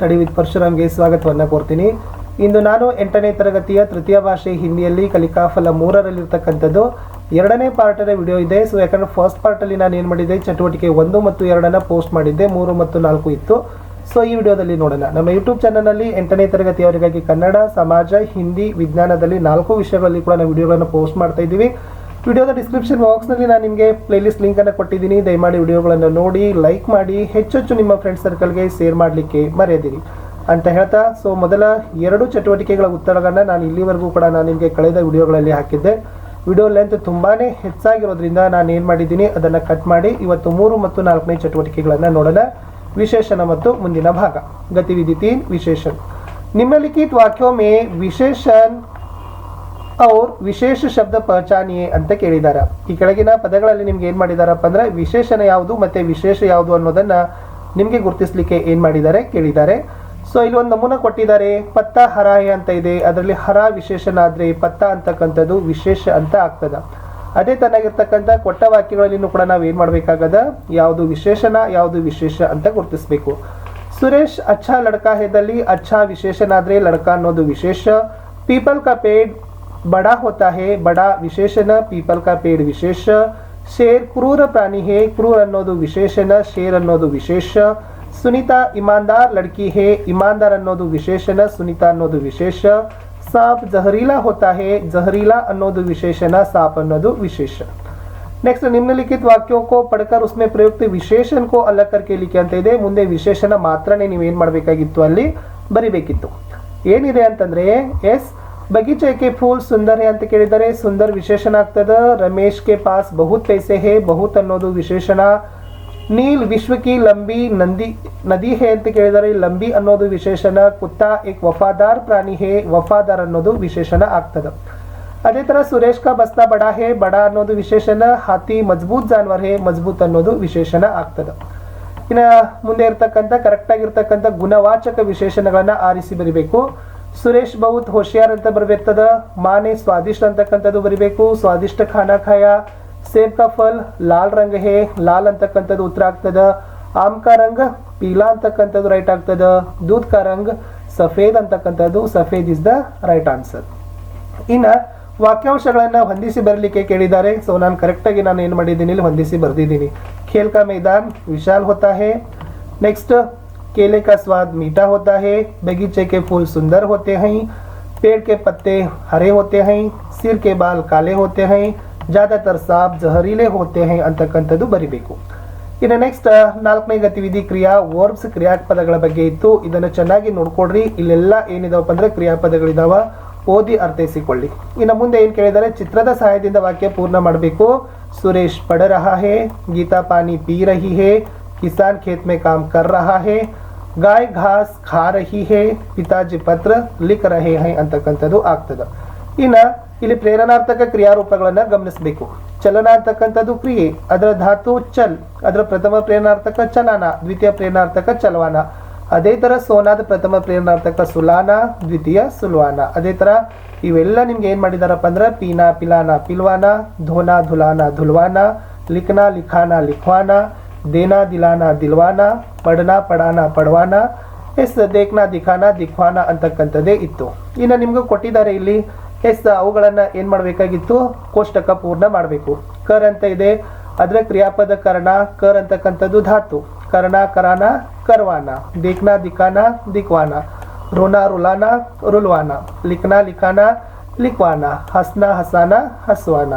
Study with ಪರಶುರಾಮ್ಗೆ ಸ್ವಾಗತವನ್ನು ಕೋರ್ತೀನಿ. ಇಂದು ನಾನು ಎಂಟನೇ ತರಗತಿಯ ತೃತೀಯ ಭಾಷೆ ಹಿಂದಿಯಲ್ಲಿ ಕಲಿಕಾಫಲ ಮೂರರಲ್ಲಿರ್ತಕ್ಕಂಥದ್ದು. ಎರಡನೇ ಪಾರ್ಟದ ವಿಡಿಯೋ ಇದೆ. ಸೊ ಯಾಕಂದರೆ ಫಸ್ಟ್ ಪಾರ್ಟಲ್ಲಿ ನಾನು ಏನು ಮಾಡಿದ್ದೆ? ಚಟುವಟಿಕೆ ಒಂದು ಮತ್ತು ಎರಡನ್ನು ಪೋಸ್ಟ್ ಮಾಡಿದ್ದೆ. ಮೂರು ಮತ್ತು ನಾಲ್ಕು ಇತ್ತು. ಸೊ ಈ ವಿಡಿಯೋದಲ್ಲಿ ನೋಡೋಣ. ನಮ್ಮ ಯೂಟ್ಯೂಬ್ ಚಾನಲ್ನಲ್ಲಿ ಎಂಟನೇ ತರಗತಿಯವರಿಗಾಗಿ ಕನ್ನಡ, ಸಮಾಜ, ಹಿಂದಿ, ವಿಜ್ಞಾನದಲ್ಲಿ ನಾಲ್ಕು ವಿಷಯಗಳಲ್ಲಿ ಕೂಡ ನಾವು ವಿಡಿಯೋಗಳನ್ನು ಪೋಸ್ಟ್ ಮಾಡ್ತಾ ಇದ್ದೀವಿ. ವಿಡಿಯೋದ ಡಿಸ್ಕ್ರಿಪ್ಷನ್ ಬಾಕ್ಸ್ನಲ್ಲಿ ನಾನು ನಿಮಗೆ ಪ್ಲೇಲಿಸ್ಟ್ ಲಿಂಕನ್ನು ಕೊಟ್ಟಿದ್ದೀನಿ. ದಯಮಾಡಿ ವಿಡಿಯೋಗಳನ್ನು ನೋಡಿ ಲೈಕ್ ಮಾಡಿ, ಹೆಚ್ಚೆಚ್ಚು ನಿಮ್ಮ ಫ್ರೆಂಡ್ ಸರ್ಕಲ್ಗೆ ಶೇರ್ ಮಾಡಲಿಕ್ಕೆ ಮರೆಯದಿರಿ. ಅಂತ ಹೇಳ್ತಾ ಸೊ ಮೊದಲ ಎರಡು ಚಟುವಟಿಕೆಗಳ ಉತ್ತರಗಳನ್ನು ನಾನು ಇಲ್ಲಿವರೆಗೂ ಕೂಡ ನಾನು ನಿಮಗೆ ಕಳೆದ ವಿಡಿಯೋಗಳಲ್ಲಿ ಹಾಕಿದ್ದೆ. ವಿಡಿಯೋ ಲೆಂತ್ ತುಂಬಾ ಹೆಚ್ಚಾಗಿರೋದ್ರಿಂದ ನಾನು ಏನು ಮಾಡಿದ್ದೀನಿ, ಅದನ್ನು ಕಟ್ ಮಾಡಿ, ಇವತ್ತು ಮೂರು ಮತ್ತು ನಾಲ್ಕನೇ ಚಟುವಟಿಕೆಗಳನ್ನು ನೋಡೋಣ. ವಿಶೇಷಣ ಮತ್ತು ಮುಂದಿನ ಭಾಗ. ಗತಿವಿಧಿ ತೀನ್ ವಿಶೇಷಣ್ ನಿಮ್ನಲಿಖಿತ ವಾಕ್ಯೋಮೆ ವಿಶೇಷನ್ ಅವ್ರ ವಿಶೇಷ ಶಬ್ದ ಪಹಚಾನಿಯೇ ಅಂತ ಕೇಳಿದಾರ. ಈ ಕೆಳಗಿನ ಪದಗಳಲ್ಲಿ ನಿಮ್ಗೆ ಏನ್ ಮಾಡಿದಾರಪ್ಪ ಅಂದ್ರೆ ವಿಶೇಷಣ ಯಾವುದು ಮತ್ತೆ ವಿಶೇಷ ಯಾವುದು ಅನ್ನೋದನ್ನ ನಿಮ್ಗೆ ಗುರುತಿಸ್ಲಿಕ್ಕೆ ಏನ್ ಮಾಡಿದ್ದಾರೆ ಕೇಳಿದ್ದಾರೆ ಸೊ ಇಲ್ಲಿ ಒಂದು ನಮೂನ ಕೊಟ್ಟಿದ್ದಾರೆ. ಪತ್ತ ಹರಾಯ ಅಂತ ಇದೆ. ಅದರಲ್ಲಿ ಹರ ವಿಶೇಷಣ ಆದ್ರೆ ಪತ್ತ ಅಂತಕ್ಕಂಥದ್ದು ವಿಶೇಷ ಅಂತ ಆಗ್ತದ. ಅದೇ ತನ್ನಾಗಿರ್ತಕ್ಕಂಥ ಕೊಟ್ಟ ವಾಕ್ಯಗಳಲ್ಲಿನೂ ಕೂಡ ನಾವು ಏನ್ ಮಾಡ್ಬೇಕಾಗದ? ಯಾವುದು ವಿಶೇಷಣ ಯಾವುದು ವಿಶೇಷ ಅಂತ ಗುರುತಿಸ್ಬೇಕು. ಸುರೇಶ್, ಅಚ್ಛಾ ಲಡ್ಕಾ ಹೆದಲ್ಲಿ ಅಚ್ಛಾ ವಿಶೇಷಣ ಆದ್ರೆ ಲಡ್ಕಾ ಅನ್ನೋದು ವಿಶೇಷ. ಪೀಪಲ್ ಕಾ ಪೇಡ್ बड़ा होता है बड़ा ವಿಶೇಷಣ ಪೀಪಲ್ ಕಾ ಪೇಡ್ ವಿಶೇಷ ಶೇರ್ ಕ್ರೂರ ಪ್ರಾಣಿ ಹೇ ಕ್ರೂರ್ ಅನ್ನೋದು ವಿಶೇಷಣ ಶೇರ್ ಅನ್ನೋದು ವಿಶೇಷ ಸುನೀತಾ ಇಮಾನ್ದಾರ್ ಲಡ್ಕಿ ಹೇ ಇಮಾನ್ದಾರ್ ಅನ್ನೋದು ವಿಶೇಷಣ ಸುನೀತಾ ಅನ್ನೋದು ವಿಶೇಷ ಸಾಪ್ ಜಹರೀಲಾ ಹೋತಾ ಹೇ ಜಹರೀಲಾ ಅನ್ನೋದು ವಿಶೇಷಣ ಸಾಪ್ ಅನ್ನೋದು ವಿಶೇಷ ನೆಕ್ಸ್ಟ್ ನಿಮ್ನಲಿಖಿತ ವಾಕ್ಯೋं को पढ़कर उसमें प्रयुक्त विशेषण को अलग करके लिखಿ ಅಂತ ಇದೆ ಮುಂದೆ ವಿಶೇಷಣ ಮಾತ್ರನೇ ನೀವು ಏನ್ ಮಾಡಬೇಕಾಗಿತ್ತು ಅಲ್ಲಿ ಬರಿಬೇಕಿತ್ತು ಏನಿದೆ ಅಂತಂದ್ರೆ ಎಸ್ ಬಗೀಚೆ ಕೆ ಫೂಲ್ ಸುಂದರ್ ಅಂತ ಕೇಳಿದರೆ ಸುಂದರ್ ವಿಶೇಷಣ ಆಗ್ತದ. ರಮೇಶ್ ಕೆ ಪಾಸ್ ಬಹುತ್ ಪೈಸೆ ಹೇ, ಬಹುತ್ ಅನ್ನೋದು ವಿಶೇಷಣ ನೀಲ್ ವಿಶ್ವಕಿ ಲಂಬಿ ನಂದಿ, ನದಿ ಹೇ ಅಂತ ಕೇಳಿದರೆ ಲಂಬಿ ಅನ್ನೋದು ವಿಶೇಷಣ ಕುತ್ತ ಏಕ್ ವಫಾದಾರ್ ಪ್ರಾಣಿ ಹೇ, ವಫಾದಾರ್ ಅನ್ನೋದು ವಿಶೇಷಣ ಆಗ್ತದ. ಅದೇ ತರ ಸುರೇಶ್ ಕಾ ಬಸ್ತಾ ಬಡಾ ಹೇ, ಬಡ ಅನ್ನೋದು ವಿಶೇಷಣ ಹಾತಿ ಮಜಬೂತ್ ಜಾನ್ವರ್ ಹೇ, ಮಜಬೂತ್ ಅನ್ನೋದು ವಿಶೇಷಣ ಆಗ್ತದ. ಇನ್ನ ಮುಂದೆ ಇರ್ತಕ್ಕಂಥ ಕರೆಕ್ಟ್ ಆಗಿರ್ತಕ್ಕಂಥ ಗುಣವಾಚಕ ವಿಶೇಷಣಗಳನ್ನ ಆರಿಸಿ ಬರಿಬೇಕು. ಸುರೇಶ್ ಬೌತ್ ಹೋಶಿಯಾರ್ ಅಂತ ಬರಬೇಕದ ಮಾನೆ ಸ್ವಾದಿಷ್ಟ ಅಂತಕ್ಕಂಥದ್ದು ಬರಿಬೇಕು. ಸ್ವಾದಿಷ್ಟ ಖಾನಾ ಖಾಯ, ಸೇಬ್ ಕಾ ಫಲ್ ಲಾಲ್ ರಂಗ ಹೇ ಲಾಲ್ ಅಂತಕ್ಕಂಥದ್ದು ಉತ್ತರ ಆಗ್ತದ. ಆಮ್ ಕಾ ರಂಗ್, ಪೀಲಾ ಅಂತಕ್ಕಂಥದ್ದು ರೈಟ್ ಆಗ್ತದ. ದೂದ್ ಕಾ ರಂಗ್, ಸಫೇದ್ ಅಂತಕ್ಕಂಥದ್ದು ಸಫೇದ್ ಇಸ್ ದ ರೈಟ್ ಆನ್ಸರ್ ಇನ್ನು ವಾಕ್ಯಾಂಶಗಳನ್ನು ಹೊಂದಿಸಿ ಬರಲಿಕ್ಕೆ ಕೇಳಿದ್ದಾರೆ. ಸೊ ನಾನು ಕರೆಕ್ಟಾಗಿ ನಾನು ಏನು ಮಾಡಿದ್ದೀನಿ? ಇಲ್ಲಿ ಹೊಂದಿಸಿ ಬರೆದಿದ್ದೀನಿ. ಖೇಲ್ ಕಾ ಮೈದಾನ್, ವಿಶಾಲ್ ಹೋತಾ ಹೇ. ನೆಕ್ಸ್ಟ್ केले का स्वाद मीठा होता है बगीचे के फूल सुंदर होते हैं पेड़ के पत्ते हरे होते हैं सिर के बाल काले होते हैं ज़्यादातर सांप जहरीले होते हैं ಅಂತಕ್ಕಂಥದ್ದು ಬರಿಬೇಕು ಇನ್ನು ನೆಕ್ಸ್ಟ್ ನಾಲ್ಕನೇ ಗತಿವಿಧಿ ಕ್ರಿಯಾ ವರ್ಬ್ಸ್ ಕ್ರಿಯಾಪದಗಳ ಬಗ್ಗೆ ಇತ್ತು ಇದನ್ನು ಚೆನ್ನಾಗಿ ನೋಡ್ಕೊಡ್ರಿ ಇಲ್ಲೆಲ್ಲ ಏನಿದಾವಪ್ಪ ಅಂದ್ರೆ ಕ್ರಿಯಾಪದಗಳಿದಾವ ಓದಿ ಅರ್ಥೈಸಿಕೊಳ್ಳಿ ಇನ್ನು ಮುಂದೆ ಏನು ಕೇಳಿದರೆ ಚಿತ್ರದ ಸಹಾಯದಿಂದ ವಾಕ್ಯ ಪೂರ್ಣ ಮಾಡಬೇಕು ಸುರೇಶ್ ಪಡ ರಹಾ ಹೇ ಗೀತಾ ಪಾನಿ ಪೀ ರಹಿ ಹೇ किसान खेत में काम कर रहा है ಗಾಯ್ ಘಾಸ್ ಖಾ ರಹಿ ಹೇ ಪಿತಾಜಿ ಪತ್ರ ಲಿಖ ರಹೆ ಹೈ ಅಂತಕ್ಕಂಥದ್ದು ಆಗ್ತದ ಇನ್ನ ಇಲ್ಲಿ ಪ್ರೇರಣಾರ್ಥಕ ಕ್ರಿಯಾರೂಪಗಳನ್ನ ಗಮನಿಸಬೇಕು ಚಲನ ಅಂತಕ್ಕಂಥದ್ದು ಕ್ರಿಯೆ ಅದರ ಧಾತು ಚಲ್ ಅದರ ಪ್ರಥಮ ಪ್ರೇರಣಾರ್ಥಕ ಚಲನ ದ್ವಿತೀಯ ಪ್ರೇರಣಾರ್ಥಕ ಚಲವಾನ ಅದೇ ತರ ಸೋನಾದ ಪ್ರಥಮ ಪ್ರೇರಣಾರ್ಥಕ ಸುಲಾನ ದ್ವಿತೀಯ ಸುಲ್ವಾನ ಅದೇ ತರ ಇವೆಲ್ಲ ನಿಮ್ಗೆ ಏನ್ ಮಾಡಿದಾರಪ್ಪ ಅಂದ್ರೆ ಪೀನಾ ಪಿಲಾನ ಪಿಲ್ವಾನ ಧೋನಾ ಧುಲಾನ ಧುಲ್ವಾನ ಲಿಖನಾ ಲಿಖಾನ ಲಿಖ್ವಾನ ದೇನಾ दिलाना, दिलवाना ಪಡನಾ ಪಡಾನ ಪಡವಾನ ಎಸ್ ದೇಖ್ನಾ ದಿಖಾನ ದಿಖ್ವಾನ ಅಂತಕ್ಕಂಥದ್ದೇ ಇತ್ತು ಇನ್ನು ನಿಮಗೂ ಕೊಟ್ಟಿದ್ದಾರೆ ಇಲ್ಲಿ ಎಸ್ ಅವುಗಳನ್ನು ಏನು ಮಾಡಬೇಕಾಗಿತ್ತು? ಕೋಷ್ಟಕ ಪೂರ್ಣ ಮಾಡಬೇಕು. ಕರ್ ಅಂತ ಇದೆ, ಅದರ ಕ್ರಿಯಾಪದ ಕರ್ಣ, ಕರ್ ಅಂತಕ್ಕಂಥದ್ದು ಧಾತು. ಕರ್ಣ, ಕರಾನ, ಕರ್ವಾನ. ದೇಖ್ನಾ ದಿಖಾನ ದಿಕ್ವಾನ. ರೋನಾ ರುಲಾನ ರುಲ್ವಾನ ಲಿಖನಾ ಲಿಖಾನ ಲಿಖ್ವಾನ ಹಸ್ನ ಹಸಾನ ಹಸ್ವಾನ.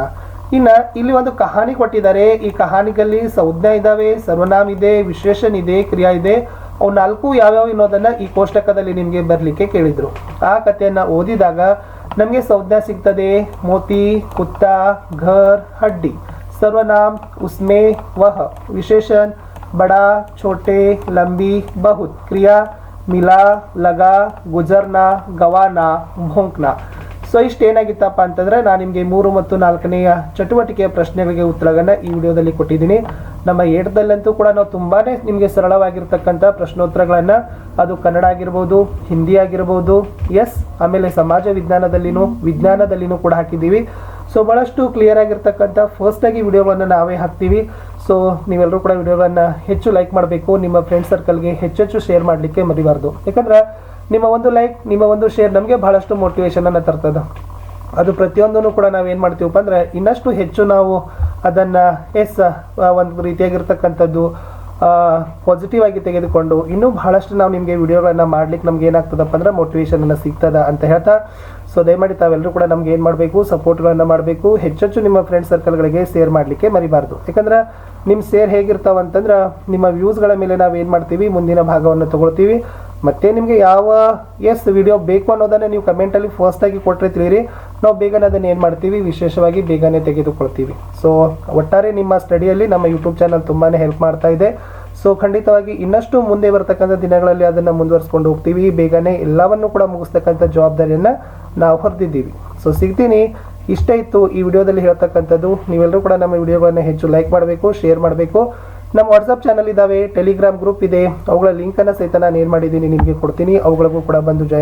ಇನ್ನ ಇಲ್ಲಿ ಒಂದು ಕಹಾನಿ ಕೊಟ್ಟಿದ್ದಾರೆ. ಈ ಕಹಾನಿಗಲ್ಲಿ ಸಂಜ್ಞಾ ಇದ್ದಾವೆ, ಸರ್ವನಾಮ್ ಇದೆ ವಿಶೇಷನ್ ಇದೆ, ಕ್ರಿಯಾ ಇದೆ. ಅವು ನಾಲ್ಕು ಯಾವ್ಯಾವ ಇನ್ನೋದನ್ನು ಈ ಕೋಷ್ಟಕದಲ್ಲಿ ನಿಮಗೆ ಬರ್ಲಿಕ್ಕೆ ಕೇಳಿದ್ರು. ಆ ಕಥೆಯನ್ನು ಓದಿದಾಗ ನಮಗೆ ಸಂಜ್ಞಾ ಸಿಗ್ತದೆ. ಮೋತಿ, ಕುತ್ತ, ಘರ್, ಹಡ್ಡಿ. ಸರ್ವನಾಮ್, ಉಸ್ಮೆ, ವಹ. ವಿಶೇಷನ್, ಬಡಾ, ಛೋಟೆ, ಲಂಬಿ, ಬಹುತ್. ಕ್ರಿಯಾ, ಮಿಲಾ, ಲಗಾ, ಗುಜರ್ನಾ, ಗವಾನಾ, ಭೋಂಕ್ನಾ. ಸೊ ಇಷ್ಟು ಏನಾಗಿತ್ತಪ್ಪ ಅಂತಂದ್ರೆ ನಾನು ನಿಮಗೆ ಮೂರು ಮತ್ತು ನಾಲ್ಕನೆಯ ಚಟುವಟಿಕೆಯ ಪ್ರಶ್ನೆಗಳಿಗೆ ಉತ್ತರಗಳನ್ನ ಈ ವಿಡಿಯೋದಲ್ಲಿ ಕೊಟ್ಟಿದ್ದೀನಿ. ನಮ್ಮ ಏಟದಲ್ಲಂತೂ ಕೂಡ ನಾವು ತುಂಬಾನೇ ನಿಮಗೆ ಸರಳವಾಗಿರ್ತಕ್ಕಂಥ ಪ್ರಶ್ನೋತ್ತರಗಳನ್ನ, ಅದು ಕನ್ನಡ ಆಗಿರ್ಬೋದು, ಹಿಂದಿ ಆಗಿರ್ಬೋದು ಎಸ್ ಆಮೇಲೆ ಸಮಾಜ ವಿಜ್ಞಾನದಲ್ಲಿನೂ ವಿಜ್ಞಾನದಲ್ಲಿನೂ ಕೂಡ ಹಾಕಿದ್ದೀವಿ. ಸೊ ಬಹಳಷ್ಟು ಕ್ಲಿಯರ್ ಆಗಿರ್ತಕ್ಕಂಥ ಆಗಿ ವಿಡಿಯೋಗಳನ್ನು ನಾವೇ ಹಾಕ್ತೀವಿ. ಸೊ ನೀವೆಲ್ಲರೂ ಕೂಡ ವಿಡಿಯೋಗಳನ್ನು ಹೆಚ್ಚು ಲೈಕ್ ಮಾಡಬೇಕು. ನಿಮ್ಮ ಫ್ರೆಂಡ್ ಸರ್ಕಲ್ಗೆ ಹೆಚ್ಚೆಚ್ಚು ಶೇರ್ ಮಾಡಲಿಕ್ಕೆ ಮರಿಬಾರ್ದು. ಯಾಕಂದ್ರೆ ನಿಮ್ಮ ಒಂದು ಲೈಕ್ ನಿಮ್ಮ ಒಂದು ಶೇರ್ ನಮಗೆ ಬಹಳಷ್ಟು ಮೋಟಿವೇಶನನ್ನು ತರ್ತದೆ. ಅದು ಪ್ರತಿಯೊಂದನ್ನು ಕೂಡ ನಾವೇನು ಮಾಡ್ತೀವಪ್ಪ ಅಂದರೆ, ಇನ್ನಷ್ಟು ಹೆಚ್ಚು ನಾವು ಅದನ್ನು ಎಸ್ ಒಂದು ರೀತಿಯಾಗಿರ್ತಕ್ಕಂಥದ್ದು ಪಾಸಿಟಿವ್ ಆಗಿ ತೆಗೆದುಕೊಂಡು ಇನ್ನೂ ಬಹಳಷ್ಟು ನಾವು ನಿಮಗೆ ವಿಡಿಯೋಗಳನ್ನು ಮಾಡ್ಲಿಕ್ಕೆ ನಮ್ಗೆ ಏನಾಗ್ತದಪ್ಪ ಅಂದ್ರೆ ಮೋಟಿವೇಶನ್ ಅನ್ನ ಸಿಗ್ತದ ಅಂತ ಹೇಳ್ತಾ ಸೊ ದಯಮಾಡಿ ತಾವೆಲ್ಲರೂ ಕೂಡ ನಮ್ಗೆ ಏನು ಮಾಡಬೇಕು ಸಪೋರ್ಟ್ಗಳನ್ನು ಮಾಡಬೇಕು, ಹೆಚ್ಚೆಚ್ಚು ನಿಮ್ಮ ಫ್ರೆಂಡ್ ಸರ್ಕಲ್ಗಳಿಗೆ ಶೇರ್ ಮಾಡಲಿಕ್ಕೆ ಮರಿಬಾರ್ದು. ಯಾಕಂದ್ರೆ ನಿಮ್ಮ ಶೇರ್ ಹೇಗಿರ್ತಾವಂತಂದ್ರೆ ನಿಮ್ಮ ವ್ಯೂಸ್ಗಳ ಮೇಲೆ ನಾವು ಏನು ಮಾಡ್ತೀವಿ, ಮುಂದಿನ ಭಾಗವನ್ನು ತಗೊಳ್ತೀವಿ. ಮತ್ತೆ ನಿಮಗೆ ಯಾವ ಎಸ್ ವಿಡಿಯೋ ಬೇಕು ಅನ್ನೋದನ್ನು ನೀವು ಕಮೆಂಟಲ್ಲಿ ಫಸ್ಟ್ ಆಗಿ ಕೊಟ್ಟರೆ ತಿಳಿರಿ ನಾವು ಬೇಗನೆ ಅದನ್ನು ಏನು ಮಾಡ್ತೀವಿ? ವಿಶೇಷವಾಗಿ ಬೇಗನೆ ತೆಗೆದುಕೊಳ್ತೀವಿ. ಸೊ ಒಟ್ಟಾರೆ ನಿಮ್ಮ ಸ್ಟಡಿಯಲ್ಲಿ ನಮ್ಮ ಯೂಟ್ಯೂಬ್ ಚಾನಲ್ ತುಂಬಾ ಹೆಲ್ಪ್ ಮಾಡ್ತಾ ಇದೆ. ಸೊ ಖಂಡಿತವಾಗಿ ಇನ್ನಷ್ಟು ಮುಂದೆ ಬರ್ತಕ್ಕಂಥ ದಿನಗಳಲ್ಲಿ ಅದನ್ನು ಮುಂದುವರಿಸ್ಕೊಂಡು ಹೋಗ್ತೀವಿ. ಬೇಗನೆ ಎಲ್ಲವನ್ನು ಕೂಡ ಮುಗಿಸ್ತಕ್ಕಂಥ ಜವಾಬ್ದಾರಿಯನ್ನು ನಾವು ಹೊರದಿದ್ದೀವಿ. ಸೊ ಸಿಗ್ತೀನಿ. ಇಷ್ಟ ಇತ್ತು ಈ ವಿಡಿಯೋದಲ್ಲಿ ಹೇಳ್ತಕ್ಕಂಥದ್ದು. ನೀವೆಲ್ಲರೂ ಕೂಡ ನಮ್ಮ ವಿಡಿಯೋಗಳನ್ನು ಹೆಚ್ಚು ಲೈಕ್ ಮಾಡಬೇಕು ಶೇರ್ ಮಾಡಬೇಕು. ನಮ್ಮ ವಾಟ್ಸಪ್ ಚಾನಲ್ ಇದ್ದಾವೆ ಟೆಲಿಗ್ರಾಮ್ ಗ್ರೂಪ್ ಇದೆ. ಅವುಗಳ ಲಿಂಕನ್ನು ಸಹಿತ ನಾನು ಏನು ಮಾಡಿದ್ದೀನಿ ನಿಮಗೆ ಕೊಡ್ತೀನಿ. ಅವುಗಳಿಗೂ ಕೂಡ ಬಂದು